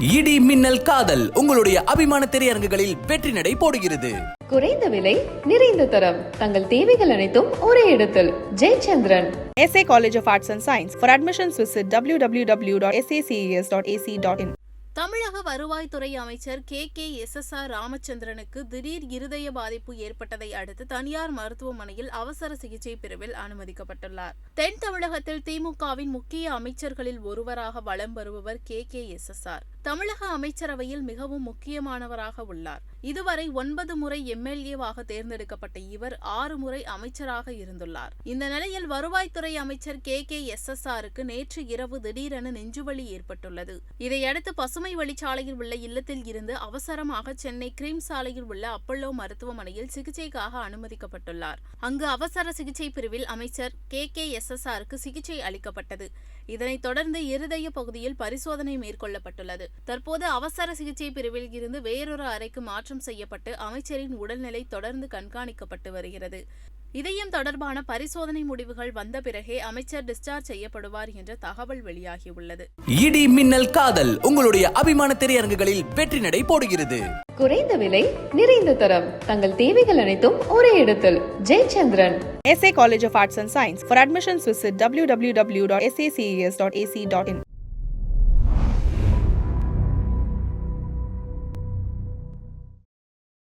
இடி மின்னல் காதல் உங்களுடைய அபிமான திரையரங்குகளில் வெற்றி நடை போடுகிறது. குறைந்த விலை நிறைந்த தரம். தங்கள் தேவைகள் அனைத்தும் ஒரே இடத்தில். Jayachandran. SA College of Arts and Science. For admissions, visit www.saces.ac.in. தமிழக வருவாய்த்துறை அமைச்சர் K. K. S. S. R. ராமச்சந்திரனுக்கு திடீர் இருதய பாதிப்பு ஏற்பட்டதை அடுத்து தனியார் மருத்துவமனையில் அவசர சிகிச்சை பிரிவில் அனுமதிக்கப்பட்டுள்ளார். தென் தமிழகத்தில் திமுகவின் முக்கிய அமைச்சர்களில் ஒருவராக வலம் வருபவர் K. K. S. S. R. தமிழக அமைச்சரவையில் மிகவும் முக்கியமானவராக உள்ளார். இதுவரை ஒன்பது முறை எம்எல்ஏவாக தேர்ந்தெடுக்கப்பட்ட இவர் ஆறு முறை அமைச்சராக இருந்துள்ளார். இந்த நிலையில் வருவாய்த்துறை அமைச்சர் கே. கே. எஸ். எஸ். ஆருக்கு நேற்று இரவு திடீரென நெஞ்சுவலி ஏற்பட்டுள்ளது. இதையடுத்து பசுமை வழிச்சாலையில் உள்ள இல்லத்தில் இருந்து அவசரமாக சென்னை கிரீம் சாலையில் உள்ள அப்பல்லோ மருத்துவமனையில் சிகிச்சைக்காக அனுமதிக்கப்பட்டுள்ளார். அங்கு அவசர சிகிச்சை பிரிவில் அமைச்சர் கே. கே. எஸ். எஸ். ஆருக்கு சிகிச்சை அளிக்கப்பட்டது. இதனைத் தொடர்ந்து இருதய பகுதியில் பரிசோதனை மேற்கொள்ளப்பட்டுள்ளது. தற்போது அவசர சிகிச்சை பிரிவில் இருந்து வேறொரு அறைக்கு மாற்றம் செய்யப்பட்டு அமைச்சரின் உடல்நிலை தொடர்ந்து கண்காணிக்கப்பட்டு வருகிறது. இதயம் தொடர்பான பரிசோதனை முடிவுகள் வந்த பிறகே அமைச்சர் டிஸ்சார்ஜ் செய்யப்படுவார் என்ற தகவல் வெளியாகியுள்ளது. இடி மின்னல் காதல் உங்களுடைய அபிமான திரையரங்குகளில் வெற்றி நடை போடுகிறது. குறைந்த விலை நிறைந்த தரம். தங்கள் தேவைகள் அனைத்தும் ஒரே இடத்தில். Jayachandran. SA College of Arts and Science. For admissions, visit www.saces.ac.in.